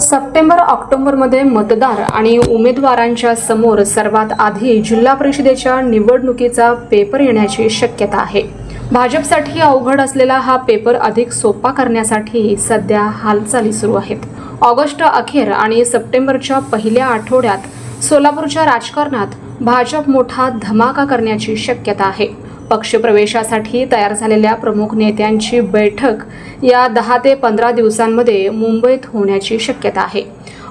September ऑक्टोबरमध्ये मतदार आणि उमेदवारांच्या समोर सर्वात आधी जिल्हा परिषदेच्या निवडणुकीचा पेपर येण्याची शक्यता आहे. भाजपसाठी अवघड असलेला हा पेपर अधिक सोपा करण्यासाठी सध्या हालचाली सुरू आहेत. ऑगस्ट अखेर आणि सप्टेंबरच्या पहिल्या आठवड्यात सोलापूरच्या राजकारणात भाजप मोठा धमाका करण्याची शक्यता आहे. पक्षप्रवेशासाठी तयार झालेल्या प्रमुख नेत्यांची बैठक या दहा ते पंधरा दिवसांमध्ये मुंबईत होण्याची शक्यता आहे.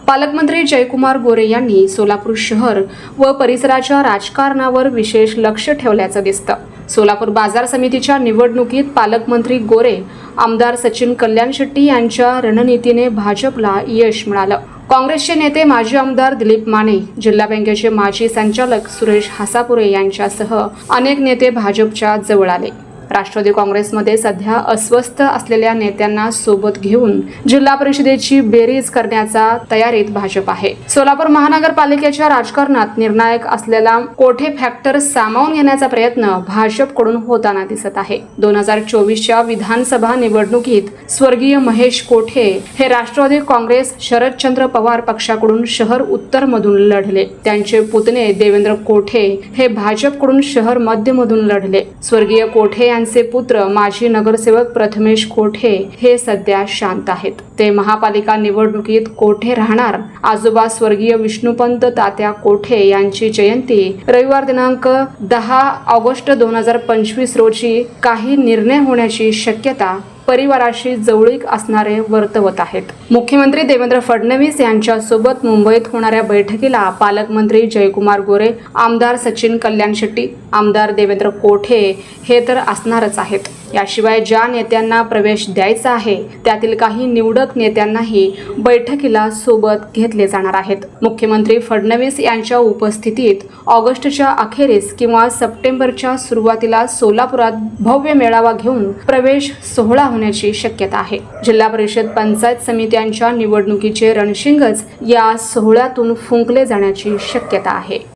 पालकमंत्री जयकुमार गोरे यांनी सोलापूर शहर व परिसराच्या राजकारणावर विशेष लक्ष ठेवल्याचं दिसतं. सोलापूर बाजार समितीच्या निवडणुकीत पालकमंत्री गोरे आमदार सचिन कल्याण शेट्टी यांच्या रणनीतीने भाजपला यश मिळालं. काँग्रेसचे नेते माजी आमदार दिलीप माने जिल्हा बँकेचे माजी संचालक सुरेश हासापुरे यांच्यासह अनेक नेते भाजपच्या जवळ आले. राष्ट्रवादी काँग्रेसमध्ये सध्या अस्वस्थ असलेल्या नेत्यांना सोबत घेऊन जिल्हा परिषदेची बेरीज करण्याचा तयारीत भाजप आहे. सोलापूर महानगरपालिकेच्या राजकारणात निर्णायक असलेला कोठे फॅक्टर सामावून घेण्याचा प्रयत्न भाजपकडून होताना दिसत आहे. दोन हजार चोवीसच्या विधानसभा निवडणुकीत स्वर्गीय महेश कोठे हे राष्ट्रवादी काँग्रेस शरदचंद्र पवार पक्षाकडून शहर उत्तर मधून लढले. त्यांचे पुतणे देवेंद्र कोठे हे भाजपकडून शहर मध्यमधून लढले. स्वर्गीय कोठे यांचे पुत्र माजी नगरसेवक प्रथमेश कोठे हे सध्या शांत आहेत. ते महापालिका निवडणुकीत कोठे राहणार? आजोबा स्वर्गीय विष्णुपंत तात्या कोठे यांची जयंती रविवार दिनांक दहा ऑगस्ट दोन हजार पंचवीस रोजी काही निर्णय होण्याची शक्यता परिवाराशी जवळीक असणारे वर्तवत आहेत. मुख्यमंत्री देवेंद्र फडणवीस यांच्यासोबत मुंबईत होणाऱ्या बैठकीला पालकमंत्री जयकुमार गोरे आमदार सचिन कल्याण शेट्टी आमदार देवेंद्र कोठे हे तर असणारच आहेत. याशिवाय ज्या नेत्यांना प्रवेश द्यायचा आहे त्यातील काही निवडक नेत्यांनाही बैठकीला सोबत घेतले जाणार आहेत. मुख्यमंत्री फडणवीस यांच्या उपस्थितीत ऑगस्टच्या अखेरीस किंवा सप्टेंबरच्या सुरुवातीला सोलापुरात भव्य मेळावा घेऊन प्रवेश सोहळा होण्याची शक्यता आहे. जिल्हा परिषद पंचायत समित्यांच्या निवडणुकीचे रणशिंगच या सोहळ्यातून फुंकले जाण्याची शक्यता आहे.